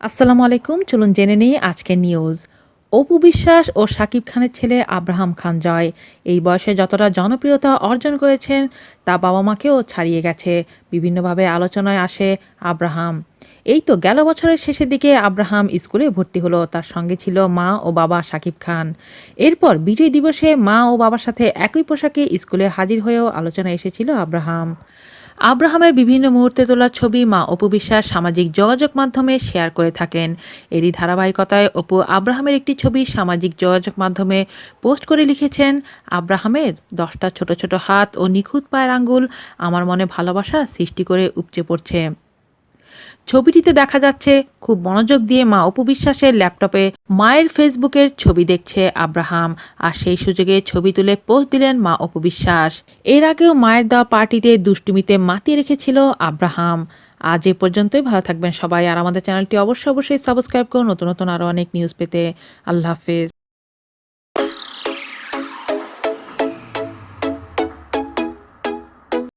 আসসালামু আলাইকুম, চলুন জেনে নিই আজকের নিউজ অপু বিশ্বাস ও শাকিব খানের ছেলে আব্রাহাম খান জয়। এই বয়সে যতটা জনপ্রিয়তা অর্জন করেছেন, তা বাবা মাকেও ছাড়িয়ে গেছে। বিভিন্নভাবে আলোচনায় আসে আব্রাহাম। এই তো গেল বছরের শেষের দিকে আব্রাহাম স্কুলে ভর্তি হলো, তার সঙ্গে ছিল মা ও বাবা শাকিব খান। এরপর বিজয় দিবসে মা ও বাবার সাথে একই পোশাকে স্কুলে হাজির হয়েও আলোচনায় এসেছিল আব্রাহাম। আব্রাহামের বিভিন্ন মুহূর্তে তোলা ছবি মা অপু বিশ্বাস সামাজিক যোগাযোগ মাধ্যমে শেয়ার করে থাকেন। এরই ধারাবাহিকতায় অপু আব্রাহামের একটি ছবি সামাজিক যোগাযোগ মাধ্যমে পোস্ট করে লিখেছেন, আব্রাহামের দশটা ছোট ছোট হাত ও নিখুঁত পায়ের আঙ্গুল আমার মনে ভালোবাসা সৃষ্টি করে উপচে পড়ছে। ছবিটিতে দেখা যাচ্ছে, খুব মনোযোগ দিয়ে মা অপু বিশ্বাসের ল্যাপটপে মায়ের ফেসবুকের ছবি দেখছে আব্রাহাম। আর সেই সুযোগে ছবি তুলে পোস্ট দিলেন মা অপু বিশ্বাস। এর আগেও মায়ের দেওয়া পার্টিতে দুষ্টুমিতে মাতিয়ে রেখেছিল আব্রাহাম। আজ এ পর্যন্তই, ভালো থাকবেন সবাই। আর আমাদের চ্যানেলটি অবশ্যই অবশ্যই সাবস্ক্রাইব করুন। নতুন নতুন আরও অনেক নিউজ পেতে। আল্লাহ হাফেজ।